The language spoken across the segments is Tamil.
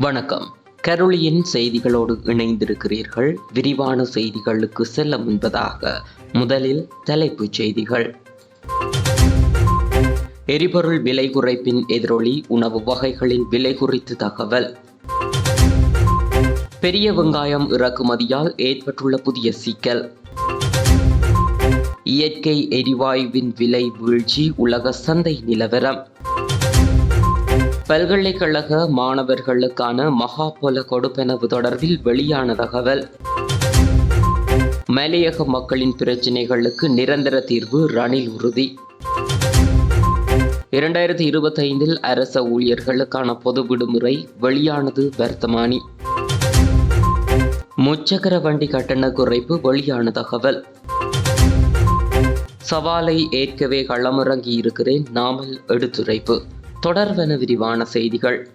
வணக்கம். கருளியின் செய்திகளோடு இணைந்திருக்கிறீர்கள். விரிவான செய்திகளுக்கு செல்ல முன்பதாக முதலில் தலைப்புச் செய்திகள். எரிபொருள் விலை குறைப்பின் எதிரொலி உணவு வகைகளின் விலை குறித்து தகவல். பெரிய வெங்காயம் இறக்குமதியால் ஏற்பட்டுள்ள புதிய சிக்கல். இயற்கை எரிவாயுவின் விலை வீழ்ச்சி உலக சந்தை நிலவரம். பல்கலைக்கழக மாணவர்களுக்கான மகாபல கொடுப்பெனவு தொடர்பில் வெளியான தகவல். மலையக மக்களின் பிரச்சினைகளுக்கு நிரந்தர தீர்வு ரணில் உறுதி. இரண்டாயிரத்தி இருபத்தைந்தில் அரச ஊழியர்களுக்கான பொது விடுமுறை வெளியானது வர்த்தமானி. முச்சக்கர வண்டி கட்டண குறைப்பு வெளியான தகவல். சவாலை ஏற்கவே களமிறங்கி இருக்கிறேன் நாமல் எடுத்துரைப்பு. தொடர்வன விரிவான செய்திகள்.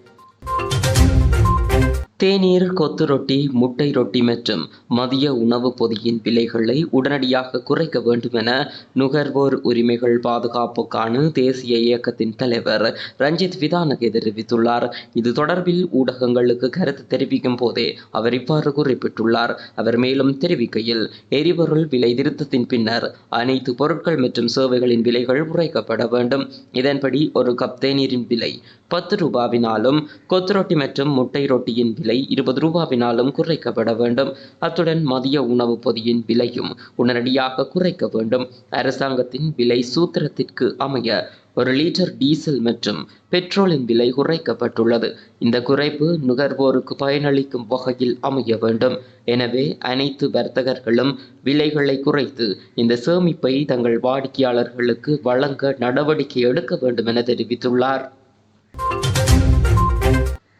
தேநீர் கொத்து ரொட்டி முட்டை ரொட்டி மற்றும் மதிய உணவு பொதியின் விலைகளை உடனடியாக குறைக்க வேண்டும் என நுகர்வோர் உரிமைகள் பாதுகாப்புக்கான தேசிய இயக்கத்தின் தலைவர் ரஞ்சித் விதானகே தெரிவித்துள்ளார். இது தொடர்பில் ஊடகங்களுக்கு கருத்து தெரிவிக்கும் போதே அவர் இவ்வாறு குறிப்பிட்டுள்ளார். அவர் மேலும் தெரிவிக்கையில் எரிபொருள் விலை திருத்தத்தின் பின்னர் அனைத்து பொருட்கள் மற்றும் சேவைகளின் விலைகள் குறைக்கப்பட வேண்டும். இதன்படி ஒரு கப் தேநீரின் விலை பத்து ரூபாவினாலும் கொத்து ரொட்டி மற்றும் முட்டை ரொட்டியின் விலை இருபது ரூபாவினாலும் குறைக்கப்பட வேண்டும். அத்துடன் மதிய உணவு பொதியின் விலையும் உடனடியாக குறைக்க வேண்டும். அரசாங்கத்தின் விலை சூத்திரத்திற்கு அமைய ஒரு லிட்டர் டீசல் மற்றும் பெட்ரோலின் விலை குறைக்கப்பட்டுள்ளது. இந்த குறைப்பு நுகர்வோருக்கு பயனளிக்கும் வகையில் அமைய வேண்டும். எனவே அனைத்து வர்த்தகர்களும் விலைகளை குறைத்து இந்த சேமிப்பை தங்கள் வாடிக்கையாளர்களுக்கு வழங்க நடவடிக்கை எடுக்க வேண்டும் என தெரிவித்துள்ளார்.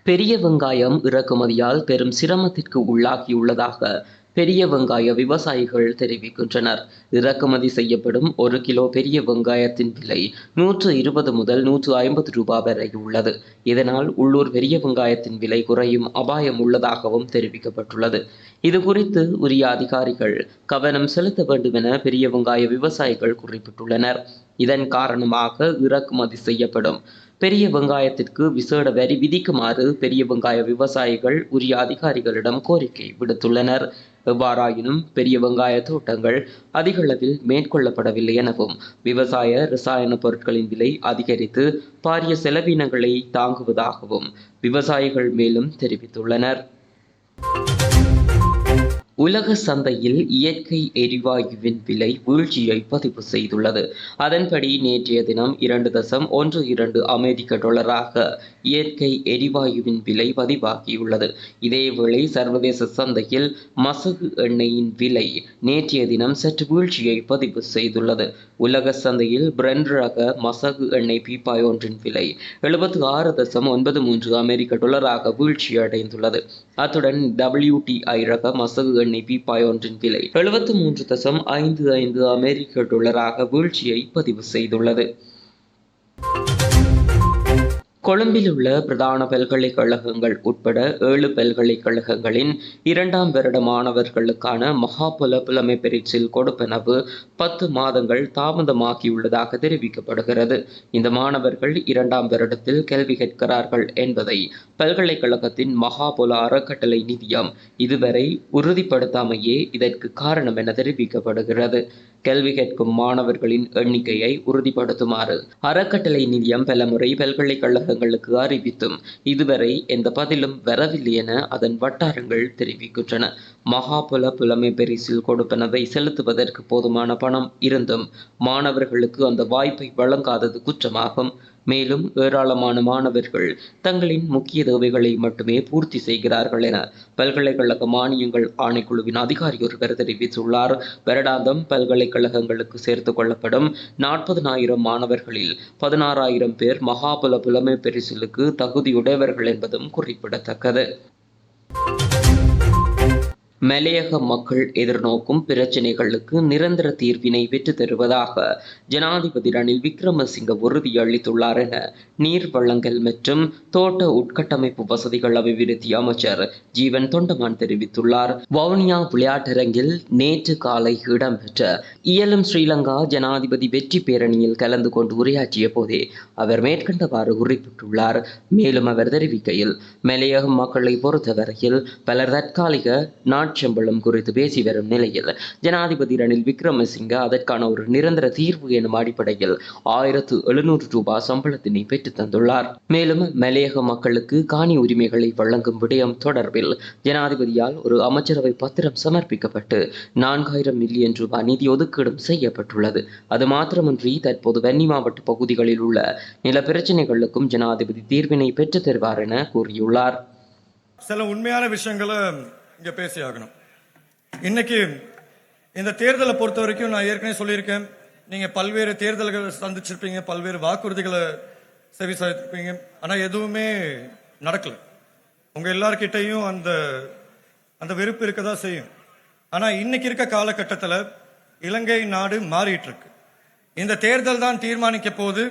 பெரிய வெங்காயம் இறக்குமதியால் பெரும் சிரமத்திற்கு உள்ளாகியுள்ளதாக பெரிய வெங்காய விவசாயிகள் தெரிவிக்கின்றனர். இறக்குமதி செய்யப்படும் ஒரு கிலோ பெரிய வெங்காயத்தின் விலை நூற்று இருபது முதல் நூற்று ஐம்பது ரூபாய் வரை உள்ளது. இதனால் உள்ளூர் பெரிய வெங்காயத்தின் விலை குறையும் அபாயம் உள்ளதாகவும் தெரிவிக்கப்பட்டுள்ளது. இது குறித்து உரிய அதிகாரிகள் கவனம் செலுத்த வேண்டும் என பெரிய வெங்காய விவசாயிகள் குறிப்பிட்டுள்ளனர். இதன் காரணமாக இறக்குமதி செய்யப்படும் பெரிய வெங்காயத்திற்கு விசேட வரி விதிக்குமாறு பெரிய வெங்காய விவசாயிகள் உரிய அதிகாரிகளிடம் கோரிக்கை விடுத்துள்ளனர். எவ்வாறாயினும் பெரிய வெங்காய தோட்டங்கள் அதிகளவில் மேற்கொள்ளப்படவில்லை எனவும் விவசாய ரசாயன பொருட்களின் விலை அதிகரித்து பாரிய செலவினங்களை தாங்குவதாகவும் விவசாயிகள் மேலும் தெரிவித்துள்ளனர். உலக சந்தையில் இயற்கை எரிவாயுவின் விலை வீழ்ச்சியை பதிவு செய்துள்ளது. அதன்படி நேற்றைய தினம் இரண்டு தசம் ஒன்று இரண்டு அமெரிக்க டாலராக இயற்கை எரிவாயுவின் விலை பதிவாகியுள்ளது. இதேவேளை சர்வதேச சந்தையில் மசகு எண்ணெயின் விலை நேற்றைய தினம் சற்று வீழ்ச்சியை பதிவு செய்துள்ளது. உலக சந்தையில் பிரெண்ட் ரக மசகு எண்ணெய் பீப்பாய் ஒன்றின் விலை எழுபத்தி ஆறு தசம் ஒன்பது மூன்று அமெரிக்க டாலராக வீழ்ச்சி அடைந்துள்ளது அத்துடன் டபிள்யூடிஐ ரக மசகு எண்ணெய் பீப்பாய் ஒன்றின் விலை எழுபத்து மூன்று தசம் ஐந்து ஐந்து அமெரிக்க டாலராக வீழ்ச்சியை பதிவு செய்துள்ளது. கொழும்பில் உள்ள பிரதான பல்கலைக்கழகங்கள் உட்பட ஏழு பல்கலைக்கழகங்களின் இரண்டாம் வருட மாணவர்களுக்கான மகாபுல புலமை பரீட்சில் கொடுப்பனவு பத்து மாதங்கள் தாமதமாகியுள்ளதாக தெரிவிக்கப்படுகிறது. இந்த மாணவர்கள் இரண்டாம் வருடத்தில் கல்வி கற்கிறார்கள் என்பதை பல்கலைக்கழகத்தின் மகாபுல அறக்கட்டளை நிதியம் இதுவரை உறுதிப்படுத்தாமையே இதற்கு காரணம் என தெரிவிக்கப்படுகிறது. கேள்வி கேட்கும் மாணவர்களின் எண்ணிக்கையை உறுதிப்படுத்துமாறு அறக்கட்டளை நிதியம் பலமுறை பல்கலைக்கழகங்களுக்கு அறிவித்தும் இதுவரை எந்த பதிலும் வரவில்லை என அதன் வட்டாரங்கள் தெரிவிக்கின்றன. மகாபுல புலமை பரிசில் கொடுப்பனவை செலுத்துவதற்கு போதுமான பணம் இருந்தும் மாணவர்களுக்கு அந்த வாய்ப்பை வழங்காதது குற்றமாகும். மேலும் ஏராளமான மாணவர்கள் தங்களின் முக்கிய தேவைகளை மட்டுமே பூர்த்தி செய்கிறார்கள் என பல்கலைக்கழக மானியங்கள் ஆணைக்குழுவின் அதிகாரி ஒருவர் தெரிவித்துள்ளார். வருடாந்தம் பல்கலைக்கழகங்களுக்கு சேர்த்து கொள்ளப்படும் நாற்பதனாயிரம் மாணவர்களில் பதினாறாயிரம் பேர் மகாபல புலமை பரிசிலுக்கு தகுதியுடையவர்கள் என்பதும் குறிப்பிடத்தக்கது. மலையக மக்கள் எதிர்நோக்கும் பிரச்சினைகளுக்கு நிரந்தர தீர்வினை பெற்று தருவதாக ஜனாதிபதி ரணில் விக்ரமசிங்க உறுதியளித்துள்ளார் என நீர் வழங்கல் மற்றும் தோட்ட உட்கட்டமைப்பு வசதிகள் அபிவிருத்தி அமைச்சர் ஜீவன் தொண்டமான் தெரிவித்துள்ளார். வவுனியா விளையாட்டரங்கில் நேற்று காலை இடம்பெற்ற இயலும் ஸ்ரீலங்கா ஜனாதிபதி வெற்றி பேரணியில் கலந்து கொண்டு உரையாற்றிய போதே அவர் மேற்கண்டவாறு குறிப்பிட்டுள்ளார். மேலும் அவர் தெரிவிக்கையில் மலையக மக்களை பொறுத்தவரையில் பலர் தற்காலிக நாட்சம்பளம் குறித்து பேசி வரும் நிலையில் ஜனாதிபதி ரணில் விக்ரமசிங்க அதற்கான ஒரு நிரந்தர தீர்வு எனும் அடிப்படையில் ஆயிரத்து எழுநூறு ரூபாய் சம்பளத்தினை பெற்றுத் தந்துள்ளார். மேலும் மலையக மக்களுக்கு காணி உரிமைகளை வழங்கும் விடயம் தொடர்பில் ஜனாதிபதியால் ஒரு அமைச்சரவை பத்திரம் சமர்ப்பிக்கப்பட்டு நான்காயிரம் மில்லியன் ரூபாய் நிதி ஒதுக்கீடும் செய்யப்பட்டுள்ளது. அது மாத்திரமின்றி தற்போது வன்னி மாவட்ட பகுதிகளில் உள்ள நில பிரச்சனைகளுக்கும் ஜனாதிபதி தீர்வினை பெற்றுத் தருவார் என கூறியுள்ளார். சில உண்மையான விஷயங்களை இங்க பேசி ஆகணும். இன்னைக்கு இந்த தேர்தலை பொறுத்த வரைக்கும் நான் ஏற்கனவே சொல்லியிருக்கேன். நீங்க பல்வேறு தேர்தல்கள் சந்திச்சிருப்பீங்க பல்வேறு வாக்குறுதிகளை செவி சாய்த்திருப்பீங்க. ஆனா எதுவுமே நடக்கல. உங்க எல்லார்கிட்டையும் அந்த அந்த வெறுப்பு இருக்கதான் செய்யும். ஆனா இன்னைக்கு இருக்க காலகட்டத்தில் இலங்கை நாடு மாறிட்டு இருக்கு இந்த தேர்தல் தான் தீர்மானிக்க போது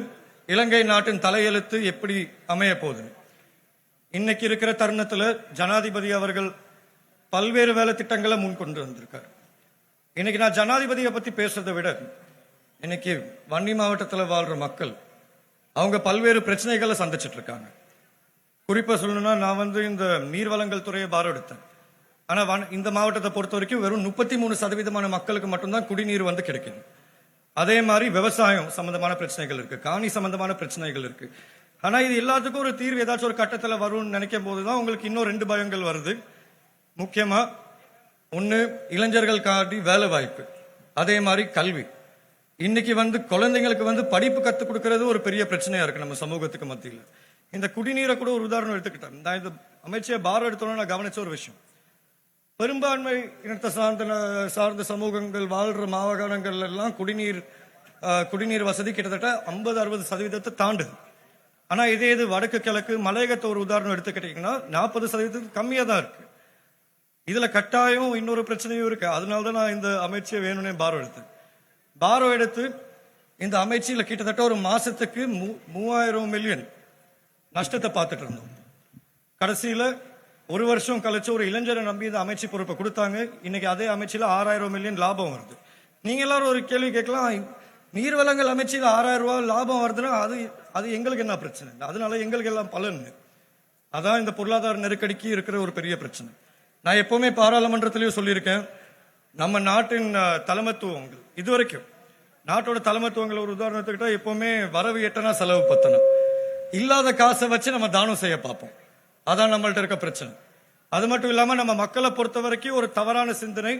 இலங்கை நாட்டின் தலையெழுத்து எப்படி அமைய போகுது இன்னைக்கு இருக்கிற தருணத்தில் ஜனாதிபதி அவர்கள் பல்வேறு வேலை திட்டங்களை முன் கொண்டு வந்திருக்காரு. இன்னைக்கு நான் ஜனாதிபதியை பத்தி பேசுறதை விட இன்னைக்கு வன்னி மாவட்டத்தில் வாழ்ற மக்கள் அவங்க பல்வேறு பிரச்சனைகளை சந்திச்சிட்டு இருக்காங்க. குறிப்பா சொல்லணும்னா நான் வந்து இந்த நீர்வளங்கள் துறையை பாரம் எடுத்தேன். ஆனால் இந்த மாவட்டத்தை பொறுத்த வரைக்கும் வெறும் முப்பத்தி மூணு சதவீதமான மக்களுக்கு மட்டும்தான் குடிநீர் வந்து கிடைக்குது. அதே மாதிரி விவசாயம் சம்பந்தமான பிரச்சனைகள் இருக்கு காணி சம்பந்தமான பிரச்சனைகள் இருக்கு. ஆனால் இது எல்லாத்துக்கும் ஒரு தீர்வு ஏதாச்சும் ஒரு கட்டத்தில் வரும்னு நினைக்கும் போது தான் உங்களுக்கு இன்னும் ரெண்டு பயங்கள் வருது. முக்கியமா ஒன்று இளைஞர்கள் காட்டி வேலை வாய்ப்பு அதே மாதிரி கல்வி. இன்னைக்கு வந்து குழந்தைங்களுக்கு வந்து படிப்பு கற்றுக் கொடுக்கறது ஒரு பெரிய பிரச்சனையா இருக்கு நம்ம சமூகத்துக்கு மத்தியில். இந்த குடிநீரை கூட ஒரு உதாரணம் எடுத்துக்கிட்டேன் நான் இந்த அமைச்சர் பாரம் எடுத்தோன்னு நான் கவனிச்ச ஒரு விஷயம். பெரும்பான்மை இனத்தை சார்ந்த சார்ந்த சமூகங்கள் வாழ்ற மாகாணங்கள் எல்லாம் குடிநீர் குடிநீர் வசதி கிட்டத்தட்ட ஐம்பது அறுபது சதவீதத்தை தாண்டுது. ஆனால் இதே இது வடக்கு கிழக்கு மலையகத்தை ஒரு உதாரணம் எடுத்துக்கிட்டீங்கன்னா நாற்பது சதவீதத்துக்கு கம்மியாக தான் இருக்குது இதுல கட்டாயம் இன்னொரு பிரச்சனையும் இருக்கு. அதனால தான் நான் இந்த அமைச்சியை வேணும்னே பாரோ எடுத்தேன். பாரோ எடுத்து இந்த அமைச்சியில கிட்டத்தட்ட ஒரு மாசத்துக்கு மூ- மூவாயிரம் மில்லியன் நஷ்டத்தை பார்த்துட்டு இருந்தோம். கடைசியில ஒரு வருஷம் கழிச்சு ஒரு இளைஞரை நம்பி இந்த அமைச்சு பொறுப்பை கொடுத்தாங்க. இன்னைக்கு அதே அமைச்சில் ஆறாயிரம் மில்லியன் லாபம் வருது. நீங்க எல்லாரும் ஒரு கேள்வி கேட்கலாம். நீர்வளங்கள் அமைச்சியில் ஆறாயிரம் ரூபாய் லாபம் வருதுன்னா அது அது எங்களுக்கு என்ன பிரச்சனை? அதனால எங்களுக்கு எல்லாம் பலன். அதான் இந்த பொருளாதார நெருக்கடிக்கு இருக்கிற ஒரு பெரிய பிரச்சனை. நான் எப்பவுமே பாராளுமன்றத்திலையும் சொல்லியிருக்கேன் நம்ம நாட்டின் அஹ், தலைமைத்துவங்கள் இதுவரைக்கும் நாட்டோட தலைமைத்துவங்களை ஒரு உதாரணத்துக்கிட்ட எப்பவுமே வரவு எட்டனா செலவு பத்தனா இல்லாத காசை வச்சு நம்ம தானம் செய்ய பார்ப்போம். அதான் நம்மள்ட்ட இருக்க பிரச்சனை. அது மட்டும் இல்லாம நம்ம மக்களை பொறுத்த வரைக்கும் ஒரு தவறான சிந்தனை.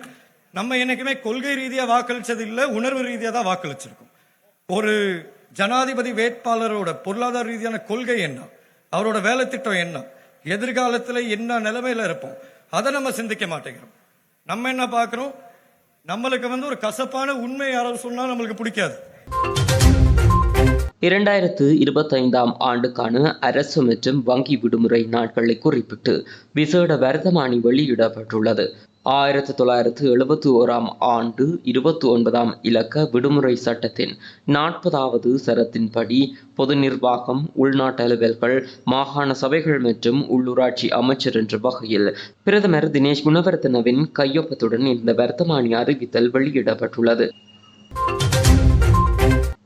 நம்ம என்னைக்குமே கொள்கை ரீதியா வாக்களிச்சது இல்லை உணர்வு ரீதியா தான் வாக்களிச்சிருக்கோம். ஒரு ஜனாதிபதி வேட்பாளரோட பொருளாதார ரீதியான கொள்கை என்ன? அவரோட வேலை திட்டம் என்ன? எதிர்காலத்துல என்ன நிலைமையில இருப்போம்? அதை நம்ம சிந்திக்க மாட்டேங்கிறோம். நம்ம என்ன பார்க்குறோம்? நம்மளுக்கு வந்து ஒரு கசப்பான உண்மை யாராவது சொன்னால் நம்மளுக்கு பிடிக்காது. இரண்டாயிரத்து இருபத்தைந்தாம் ஆண்டுக்கான அரசு மற்றும் வங்கி விடுமுறை நாட்களை குறிப்பிட்டு விசேட வர்த்தமானி வெளியிடப்பட்டுள்ளது. ஆயிரத்தி தொள்ளாயிரத்து எழுபத்தி ஓராம் ஆண்டு இருபத்தி ஒன்பதாம் இலக்க விடுமுறை சட்டத்தின் நாற்பதாவது சரத்தின்படி பொது நிர்வாகம் உள்நாட்டு அலுவல்கள் மாகாண சபைகள் மற்றும் உள்ளூராட்சி அமைச்சர் என்ற வகையில் பிரதமர் தினேஷ் குணவர்த்தனவின் கையொப்பத்துடன் இந்த வர்த்தமானி அறிவித்தல் வெளியிடப்பட்டுள்ளது.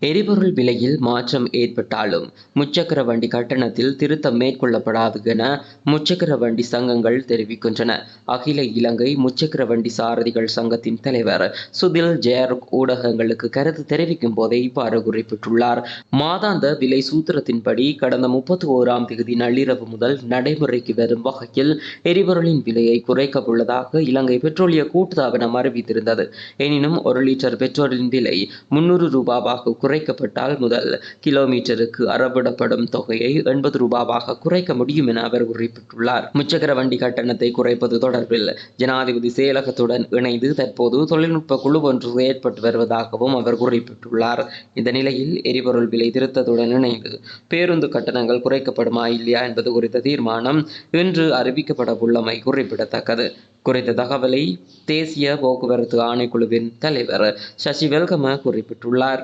எரிபொருள் விலையில் மாற்றம் ஏற்பட்டாலும் முச்சக்கர வண்டி கட்டணத்தில் திருத்தம் மேற்கொள்ளப்படாது என முச்சக்கர வண்டி சங்கங்கள் தெரிவிக்கின்றன. அகில இலங்கை முச்சக்கர வண்டி சாரதிகள் சங்கத்தின் தலைவர் சுதில் ஜெயருக் ஊடகங்களுக்கு கருத்து தெரிவிக்கும் போதே இவ்வாறு குறிப்பிட்டுள்ளார். மாதாந்த விலை சூத்திரத்தின்படி கடந்த முப்பத்தி ஓராம் தேதி நள்ளிரவு முதல் நடைமுறைக்கு வரும் வகையில் எரிபொருளின் விலையை குறைக்க உள்ளதாக இலங்கை பெட்ரோலிய கூட்டுத்தாபனம் அறிவித்திருந்தது. எனினும் ஒரு லிட்டர் பெட்ரோலின் விலை முன்னூறு ரூபாவாக குறைக்கப்பட்டால் முதல் கிலோமீட்டருக்கு அறவிடப்படும் தொகையை எண்பது ரூபாவாக குறைக்க முடியும் என அவர் குறிப்பிட்டுள்ளார். முச்சக்கர வண்டி கட்டணத்தை குறைப்பது தொடர்பில் ஜனாதிபதி செயலகத்துடன் இணைந்து தற்போது தொழில்நுட்ப குழு ஒன்று செயற்பட்டு வருவதாகவும் அவர் குறிப்பிட்டுள்ளார். இந்த நிலையில் எரிபொருள் விலை திருத்தத்துடன் இணைந்து பேருந்து கட்டணங்கள் குறைக்கப்படுமா இல்லையா என்பது குறித்த தீர்மானம் இன்று அறிவிக்கப்பட உள்ளமை குறிப்பிடத்தக்கது. குறித்த தகவலை தேசிய போக்குவரத்து ஆணைக்குழுவின் தலைவர் சசி வெல்கம குறிப்பிட்டுள்ளார்.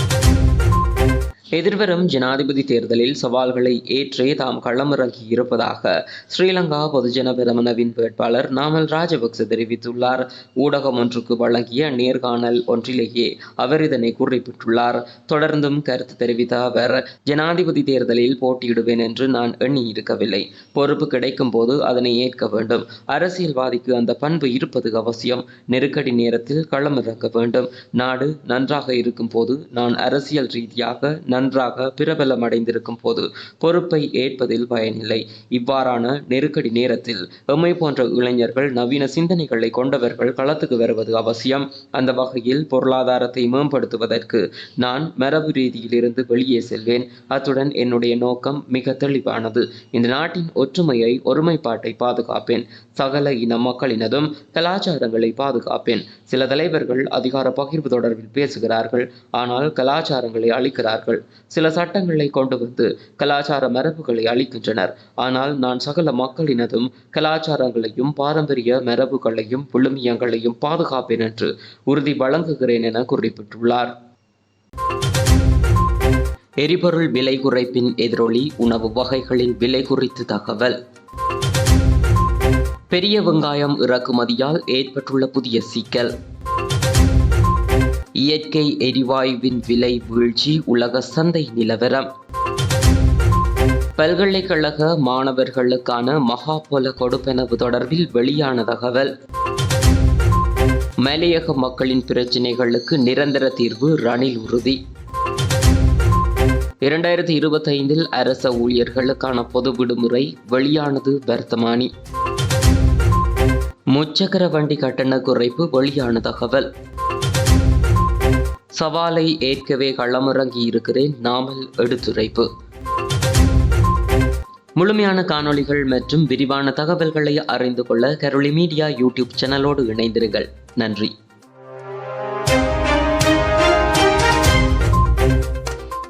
எதிர்வரும் ஜனாதிபதி தேர்தலில் சவால்களை ஏற்றே தாம் களமிறங்கி இருப்பதாக ஸ்ரீலங்கா பொதுஜன பெரமுனவின் வேட்பாளர் நாமல் ராஜபக்ச தெரிவித்துள்ளார். ஊடகம் ஒன்றுக்கு வழங்கிய நேர்காணல் ஒன்றிலேயே அவர் இதனை குறிப்பிட்டுள்ளார். தொடர்ந்தும் கருத்து தெரிவித்த அவர் ஜனாதிபதி தேர்தலில் போட்டியிடுவேன் என்று நான் எண்ணி இருக்கவில்லை பொறுப்பு கிடைக்கும் போது அதனை ஏற்க வேண்டும். அரசியல்வாதிக்கு அந்த பண்பு இருப்பது அவசியம். நெருக்கடி நேரத்தில் களமிறங்க வேண்டும். நாடு நன்றாக இருக்கும் போது நான் அரசியல் ரீதியாக நன்றாக பிரபலம் அடைந்திருக்கும் போது பொறுப்பை ஏற்பதில் பயனில்லை. இவ்வாறான நெருக்கடி நேரத்தில் எம்மை போன்ற இளைஞர்கள் நவீன சிந்தனைகளை கொண்டவர்கள் களத்துக்கு வருவது அவசியம். அந்த வகையில் பொருளாதாரத்தை மேம்படுத்துவதற்கு நான் மரபு ரீதியிலிருந்து வெளியே செல்வேன். அத்துடன் என்னுடைய நோக்கம் மிக தெளிவானது. இந்த நாட்டின் ஒற்றுமையை ஒருமைப்பாட்டை பாதுகாப்பேன். சகல இன மக்களினதும் கலாச்சாரங்களை பாதுகாப்பேன். சில தலைவர்கள் அதிகார பகிர்வு தொடர்பில் பேசுகிறார்கள். ஆனால் கலாச்சாரங்களை அழிக்கிறார்கள். சில சட்டங்களை கொண்டு வந்து கலாச்சார மரபுகளை அளிக்கின்றனர் ஆனால் நான் சகல மக்களினதும் கலாச்சாரங்களையும் பாரம்பரிய மரபுகளையும் புழுமியங்களையும் பாதுகாப்பேன் என்று உறுதி வழங்குகிறேன் என குறிப்பிட்டுள்ளார். எரிபொருள் விலை குறைப்பின் எதிரொலி உணவு வகைகளின் விலை குறித்து தகவல். பெரிய வெங்காயம் இறக்குமதியால் ஏற்பட்டுள்ள புதிய சிக்கல். இயற்கை எரிவாயுவின் விலை வீழ்ச்சி உலக சந்தை நிலவரம். பல்கலைக்கழக மாணவர்களுக்கான மகாபல கொடுப்பெனவு தொடர்பில் வெளியான தகவல். மலையக மக்களின் பிரச்சினைகளுக்கு நிரந்தர தீர்வு ரணில் உறுதி. இரண்டாயிரத்தி இருபத்தைந்தில் அரச ஊழியர்களுக்கான பொது விடுமுறை வெளியானது வர்த்தமானி. முச்சக்கர வண்டி கட்டண குறைப்பு வெளியான தகவல். சவாலை ஏற்கவே களமிறங்கி இருக்கிறேன். நாமல் எடுத்துரைப்பு. முழுமையான காணொளிகள் மற்றும் விரிவான தகவல்களை அறிந்து கொள்ள கரோலி மீடியா யூடியூப் சேனலோடு இணைந்திருங்கள். நன்றி.